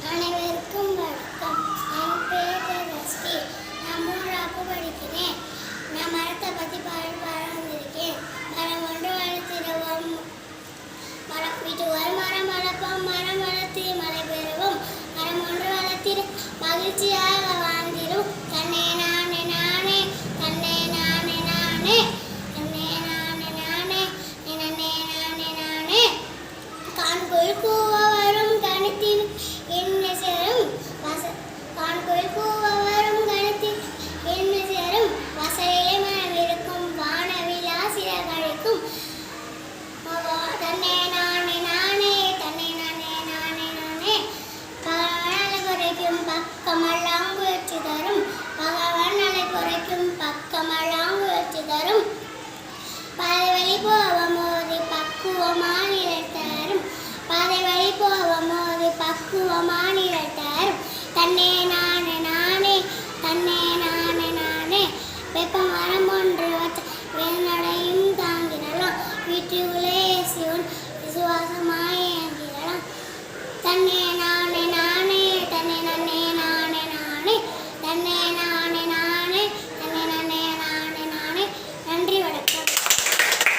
அனைவருக்கும் வணக்கம். என் பேர் ரஸ்டி நான் மூன்றாப்பு படிக்கிறேன். நான் மரத்தை பற்றி பாடல் பாட மரம் ஒன்று வளர்த்திடவும் மரம் வீட்டு ஒரு மரம் வளர்ப்போம் மரம் வளர்த்து மழை பெறுவோம். மரம் ஒன்று வளர்த்திட மகிழ்ச்சியாக வாழ்ந்திடும். தன்னை நானே நானே தன்னை நானே நானே தன்னை நானே நானே நானே நானே. காண்பொழுக்குவா பக்கமல்லாங்குயற்சி தரும். பகவான் அலை குறைக்கும் பக்கமல்லாங்குயற்சி தரும். பாதை வழி போவமோது பக்குவமான தரும். பாதை வழி போவமோது பக்குவமான தரும். தன்னே